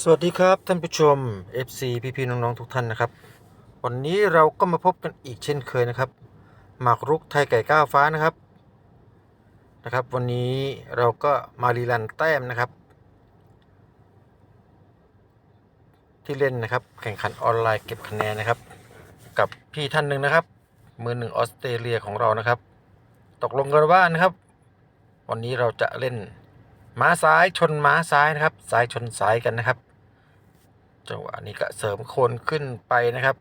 สวัสดีครับท่านผู้ชม FC พี่ๆน้องๆทุกท่านนะครับ วันนี้เราก็มาพบกันอีกเช่นเคยนะครับ หมากรุกไทยไก่ก้าวฟ้านะครับนะครับ วันนี้เราก็มารีลันแต้มนะครับ ที่เล่นนะครับ แข่งขันออนไลน์เก็บคะแนนนะครับ กับพี่ท่านหนึ่งนะครับ มือหนึ่งออสเตรเลียของเรานะครับ ตกลงกันว่านะครับ วันนี้เราจะเล่น ม้าซ้ายชนม้าซ้ายนะครับ ซ้ายชนซ้ายกันนะครับ จังหวะนี้ก็เสริมโคนขึ้นไปนะครับ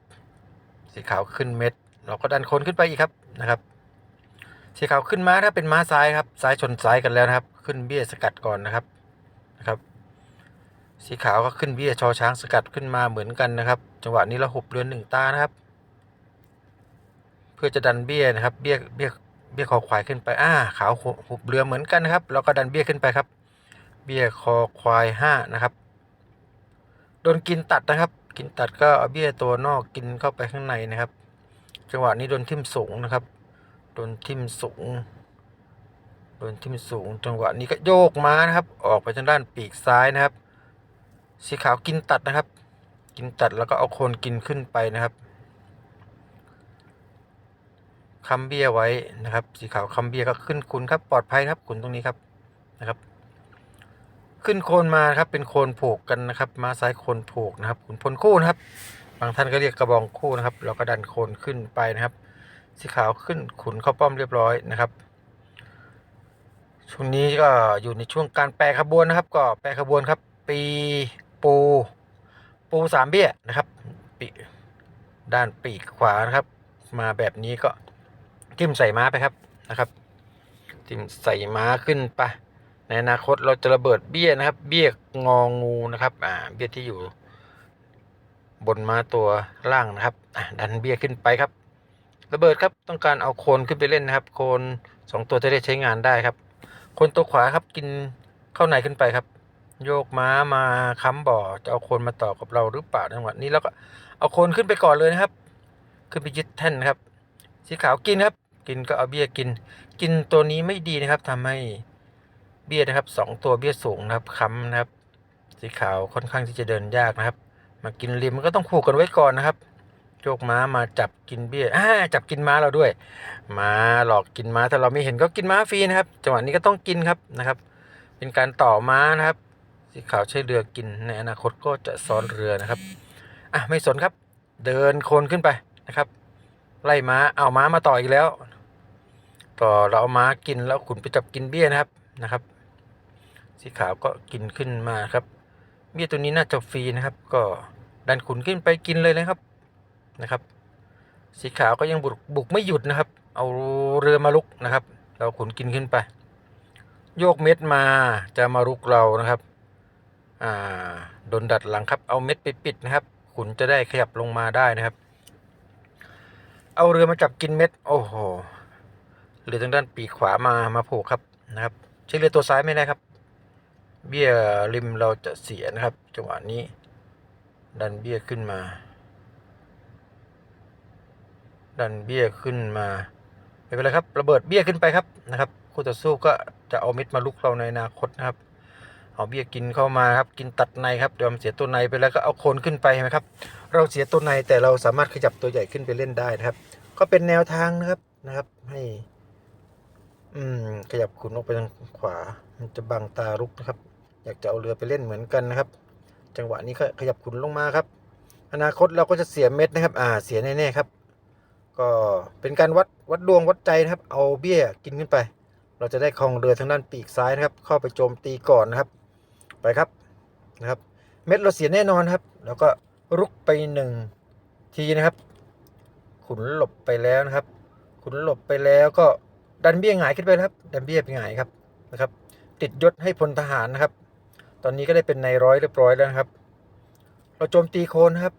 สีขาวขึ้นเม็ด เราก็ดันโคนขึ้นไปอีกครับนะครับ สีขาวขึ้นม้าถ้าเป็นม้าซ้ายครับ ซ้ายชนซ้ายกันแล้วนะครับ ขึ้นเบี้ยสกัดก่อนนะครับนะครับ สีขาวก็ขึ้นเบี้ยชอช้างสกัดขึ้นมาเหมือนกันนะครับ จังหวะนี้เราหุบเรือนหนึ่งตานะครับ เพื่อจะดันเบี้ยนะครับ เบี้ยเบี้ยเบี้ยคอควายขึ้นไป อ่า ขาวหุบเรือเหมือนกันนะครับ แล้วก็ดันเบี้ยขึ้นไปครับ เบี้ยคอควายห้านะครับโดนกินตัดนะครับ กินตัดก็เอาเบี้ยตัวนอกกินเข้าไปข้างในนะครับ จังหวะนี้โดนทิ่มสูงนะครับโดนทิ่มสูงโดนทิ่มสูง จังหวะนี้ก็โยกม้านะครับ ออกไปทางด้านปีกซ้ายนะครับ สีขาวกินตัดนะครับ กินตัดแล้วก็เอาโคนกินขึ้นไปนะครับค้ำเบี้ยไว้นะครับ สีขาวค้ำเบี้ยก็ขึ้นคุณครับปลอดภัยครับคุณตรงนี้ครับนะครับ ขึ้นโคนมาครับเป็นโคนผูกกันนะครับมาซ้ายโคนผูกนะครับขุนพลคู่นะครับ บางท่านก็เรียกกระบองคู่นะครับ เราก็ดันโคนขึ้นไปนะครับสีขาวขึ้นขุนเข้าป้อมเรียบร้อยนะครับช่วงนี้ก็อยู่ในช่วงการแปรขบวนนะครับ ก็แปรขบวนครับ ปีปูปูสามเบี้ยนะครับปีด้านปีกขวานะครับ มาแบบนี้ก็จิ้มใส่ม้าไปครับนะครับจิ้มใส่ม้าขึ้นไป ในอนาคตเราจะระเบิดเบี้ยนะครับ เบี้ยงองูนะครับอ่าเบี้ยที่อยู่ บนมาตัวล่างนะครับดันเบี้ยขึ้นไปครับ ระเบิดครับต้องการเอาโคนขึ้นไปเล่นนะครับ โคนสองตัวจะได้ใช้งานได้ครับโคนตัวขวาครับกินเข้าในขึ้นไปครับ โยกม้ามาค้ำบ่อจะเอาโคนมาต่อกับเราหรือเปล่าจังหวะนี้แล้วก็เอาโคนขึ้นไปก่อนเลยนะครับ ขึ้นไปยึดแท่นครับ สีขาวกินครับ กินก็เอาเบี้ยกิน กินตัวนี้ไม่ดีนะครับทำให้ เบี้ยนะครับสองตัวเบี้ยสูงนะครับค้ำนะครับ สีขาวค่อนข้างที่จะเดินยากนะครับ มากินริมมันก็ต้องผูกกันไว้ก่อนนะครับโยกม้ามาจับกินเบี้ยอ่าจับกินม้าเราด้วยม้าหลอกกินม้าถ้าเราไม่เห็นก็กินม้าฟรีนะครับ จังหวะนี้ก็ต้องกินครับนะครับ เป็นการต่อม้านะครับ สีขาวใช้เรือกินในอนาคตก็จะซ้อนเรือนะครับอะไม่สนครับ เดินโคนขึ้นไปนะครับ ไล่ม้าเอาม้ามาต่ออีกแล้ว ต่อเราเอาม้ากินแล้วขุนไปจับกินเบี้ยนะครับนะครับ สีขาวก็กินขึ้นมาครับเบี้ยตัวนี้น่าจะฟรีนะครับ ก็ดันขุนขึ้นไปกินเลยนะครับนะครับ สีขาวก็ยังบุกบุกไม่หยุดนะครับ เอาเรือมาลุกนะครับ เราขุนกินขึ้นไป โยกเม็ดมาจะมาลุกเรานะครับอ่าโดนดัดหลังครับ เอาเม็ดไปปิดนะครับ ขุนจะได้ขยับลงมาได้นะครับ เอาเรือมาจับกินเม็ด โอ้โหเรือทางด้านปีกขวามามาผูกครับนะครับใช้เรือตัวซ้ายไม่ได้ครับ เบี้ยริมเราจะเสียนะครับ จังหวะนี้ ดันเบี้ยขึ้นมา ดันเบี้ยขึ้นมาไม่เป็นไรครับระเบิดเบี้ยขึ้นไปครับนะครับคู่ต่อสู้ก็จะเอาเม็ดมาลุกเราในอนาคตนะครับ เอาเบี้ยกินเข้ามาครับ กินตัดในครับเดี๋ยวมันเสียตัวในไปแล้วก็เอาโคนขึ้นไปไหมครับ เราเสียตัวในแต่เราสามารถขยับตัวใหญ่ขึ้นไปเล่นได้นะครับ ก็เป็นแนวทางนะครับนะครับ ให้ อืมขยับขุนออกไปทางขวา มันจะบังตาลุกนะครับ อยากจะเอาเรือไปเล่นเหมือนกันนะครับ จังหวะนี้ก็ขยับขุนลงมาครับ อนาคตเราก็จะเสียเม็ดนะครับ อ่าเสียแน่ๆครับ ก็เป็นการวัดวัดดวงวัดใจนะครับ เอาเบี้ยกินขึ้นไป เราจะได้ครองเรือทางด้านปีกซ้ายนะครับ เข้าไปโจมตีก่อนนะครับ ไปครับนะครับ เม็ดเราเสียแน่นอนครับ แล้วก็รุกไปหนึ่งทีนะครับ ขุนหลบไปแล้วนะครับ ขุนหลบไปแล้วก็ดันเบี้ยหงายขึ้นไปครับ ดันเบี้ยไปหงายครับนะครับ ติดยศให้พลทหารนะครับ ตอนนี้ก็ได้เป็นในร้อยเรียบร้อยแล้วนะครับ เราโจมตีโคนครับ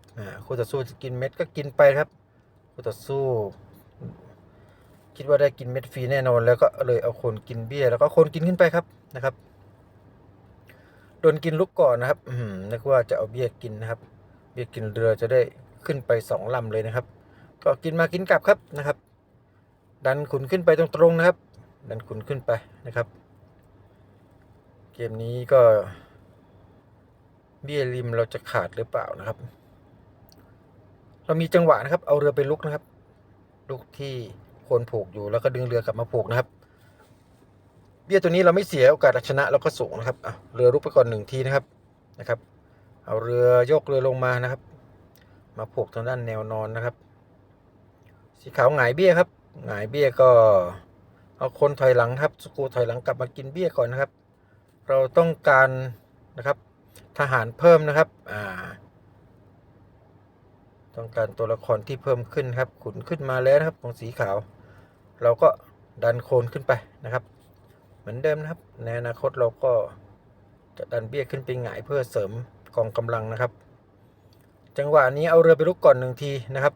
คู่ต่อสู้จะกินเม็ดก็กินไปครับคู่ต่อสู้ คิดว่าได้กินเม็ดฟรีแน่นอน แล้วก็เลยเอาโคนกินเบี้ยแล้วก็โคนกินขึ้นไปครับนะครับโดนกินลุกก่อนนะครับอืมนึกว่าจะเอาเบี้ยกินนะครับ เบี้ยกินเรือจะได้ขึ้นไปสองลำเลยนะครับ ก็กินมากินกลับครับนะครับ ดันขุนขึ้นไปตรงๆนะครับ ดันขุนขึ้นไปนะครับ เกมนี้ก็ เบี้ยริมเราจะขาดหรือเปล่านะครับ เรามีจังหวะนะครับ เอาเรือไปลุกนะครับ ลุกที่คนผูกอยู่แล้วก็ดึงเรือกลับมาผูกนะครับ เบี้ยตัวนี้เราไม่เสียโอกาสชนะเราก็สูงนะครับเรือลุกไปก่อนหนึ่งทีนะครับนะครับ เอาเรือยกเรือลงมานะครับ มาผูกทางด้านแนวนอนนะครับ สีขาวหงายเบี้ยครับหงายเบี้ยก็เอาคนถอยหลังครับสกูถอยหลังกลับมากินเบี้ยก่อนนะครับ เราต้องการนะครับ ทหารเพิ่มนะครับ อ่า ต้องการตัวละครที่เพิ่มขึ้นครับ ขุนขึ้นมาแล้วนะครับ ของสีขาว เราก็ดันโคนขึ้นไปนะครับ เหมือนเดิมนะครับ ในอนาคตเราก็จะดันเบี้ยขึ้นไปหงายเพื่อเสริมกองกำลังนะครับ จังหวะนี้เอาเรือไปลุกก่อนหนึ่งทีนะครับ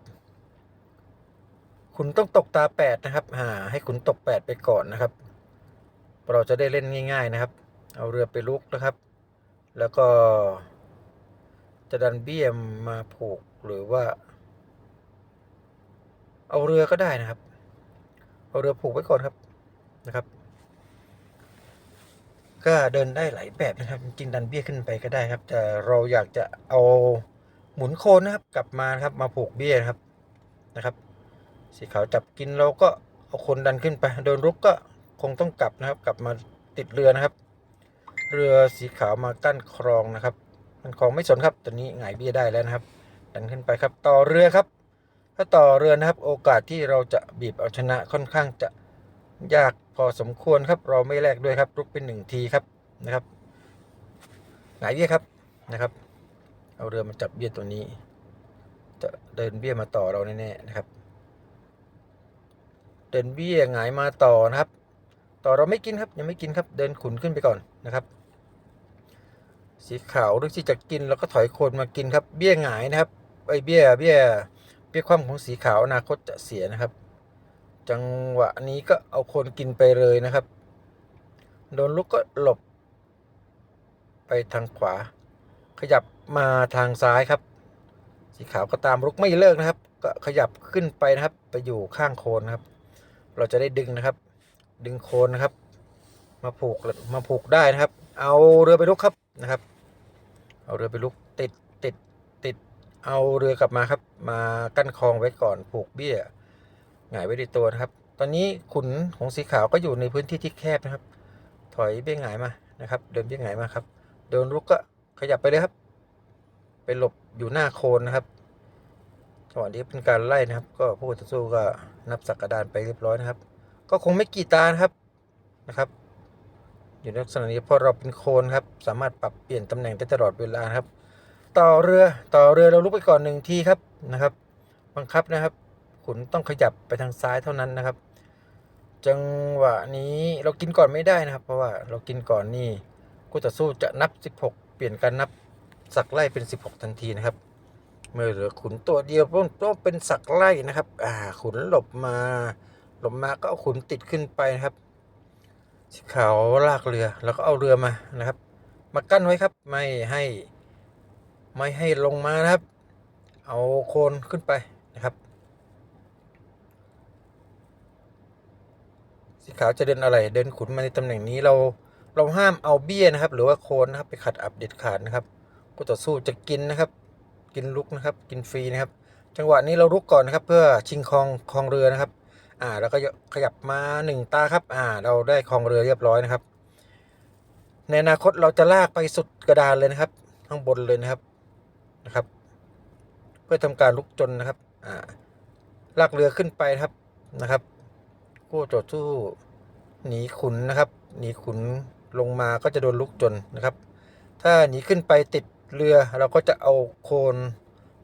คุณต้องตกตาแปดนะครับอ่าให้คุณตกแปดไปก่อนนะครับ เราจะได้เล่นง่าย ๆนะครับ เอาเรือไปลุกนะครับ แล้วก็จะดันเบี้ยมาผูกหรือว่า เอาเรือก็ได้นะครับ เอาเรือผูกไว้ก่อนครับนะครับ ก็เดินได้หลายแบบนะครับ จริงดันเบี้ยขึ้นไปก็ได้ครับ แต่เราอยากจะเอาหมุนโคนนะครับ กลับมาครับ มาผูกเบี้ยครับนะครับ สีขาวจับกินเราก็เอาคนดันขึ้นไปโดนรุกก็คงต้องกลับนะครับ กลับมาติดเรือนะครับ เรือสีขาวมากั้นครองนะครับมันครองไม่สนครับตอนนี้หงายเบี้ยได้แล้วนะครับดันขึ้นไปครับต่อเรือครับ ถ้าต่อเรือนะครับ โอกาสที่เราจะบีบเอาชนะค่อนข้างจะยากพอสมควรครับ เราไม่แลกด้วยครับลุกเป็นหนึ่งทีครับนะครับหงายเบี้ยครับนะครับ เอาเรือมาจับเบี้ยตัวนี้ จะเดินเบี้ยมาต่อเราแน่ๆนะครับ เดินเบี้ยหงายมาต่อนะครับ ต่อเราไม่กินครับยังไม่กินครับ เดินขุนขึ้นไปก่อนนะครับ สีขาวหรือที่จะกินเราก็ถอยโคนมากินครับ เบี้ยหงายนะครับไอเบี้ยเบี้ยเบี้ยคว่ำของสีขาวอนาคตจะเสียนะครับ จังหวะนี้ก็เอาโคนกินไปเลยนะครับ โดนลุกก็หลบ ไปทางขวา ขยับมาทางซ้ายครับ สีขาวก็ตามลุกไม่เลิกนะครับ ก็ขยับขึ้นไปนะครับ ไปอยู่ข้างโคนนะครับ เราจะได้ดึงนะครับ ดึงโคนนะครับ มาผูกมาผูกได้นะครับ เอาเรือไปลุกครับนะครับ เอาเรือไปลุกติดติดติดเอาเรือกลับมาครับ มากั้นคลองไว้ก่อนผูกเบี้ยหงายไว้ในตัวนะครับ ตอนนี้ขุนของสีขาวก็อยู่ในพื้นที่ที่แคบนะครับ ถอยเบี้ยหงายมานะครับ เดินเบี้ยหงายมาครับ เดินลุกก็ขยับไปเลยครับ ไปหลบอยู่หน้าโคนนะครับจังหวะนี้เป็นการไล่นะครับ ก็ผู้ต่อสู้ก็นับสักกระดานไปเรียบร้อยนะครับ ก็คงไม่กี่ตานะครับนะครับ อยู่ในลักษณะนี้เพราะเราเป็นโคนครับ สามารถปรับเปลี่ยนตำแหน่งได้ตลอดเวลาครับ ต่อเรือต่อเรือเราลุกไปก่อนหนึ่งทีครับนะครับ บังคับนะครับ ขุนต้องขยับไปทางซ้ายเท่านั้นนะครับ จังหวะนี้เรากินก่อนไม่ได้นะครับ เพราะว่าเรากินก่อนนี่คู่ต่อสู้จะนับ 16 เปลี่ยนการนับสักไล่เป็น 16 ทันทีนะครับ เมื่อเหลือขุนตัวเดียวต้องเป็นสักไล่นะครับ อ่าขุนหลบมา หลบมาก็เอาขุนติดขึ้นไปนะครับ สีขาวลากเรือแล้วก็เอาเรือมานะครับ มากั้นไว้ครับไม่ให้ไม่ให้ลงมานะครับ เอาโคนขึ้นไปนะครับ สีขาวจะเดินอะไรเดินขุนมาในตำแหน่งนี้เราเราห้ามเอาเบี้ยนะครับ หรือว่าโคนนะครับไปขัดอับเด็ดขาดนะครับคู่ต่อสู้จะกินนะครับ กินลุกนะครับ กินฟรีนะครับ จังหวะนี้เราลุกก่อนนะครับ เพื่อชิงครองครองเรือนะครับ อ่า แล้วก็ขยับมาหนึ่งตาครับ อ่า เราได้ครองเรือเรียบร้อยนะครับ ในอนาคตเราจะลากไปสุดกระดานเลยนะครับ ข้างบนเลยนะครับนะครับ เพื่อทำการลุกจนนะครับ อ่า ลากเรือขึ้นไปครับนะครับกู้โจทย์สู้หนีขุนนะครับหนีขุนลงมาก็จะโดนลุกจนนะครับ ถ้าหนีขึ้นไปติดเรือเราก็จะเอาโคน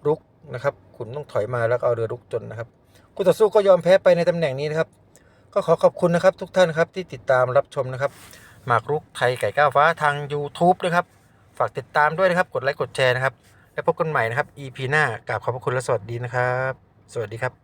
ลุกนะครับ ขุนต้องถอยมาแล้วเอาเรือลุกจนนะครับ คู่ต่อสู้ก็ยอมแพ้ไปในตำแหน่งนี้นะครับ ก็ขอขอบคุณนะครับ ทุกท่านครับที่ติดตามรับชมนะครับหมากรุกไทยไก่ก้าวฟ้าทาง YouTube นะครับ ฝากติดตามด้วยนะครับ กดไลค์กดแชร์นะครับ แล้วพบกันใหม่นะครับ EP หน้ากราบขอบพระคุณและสวัสดีนะครับ สวัสดีครับ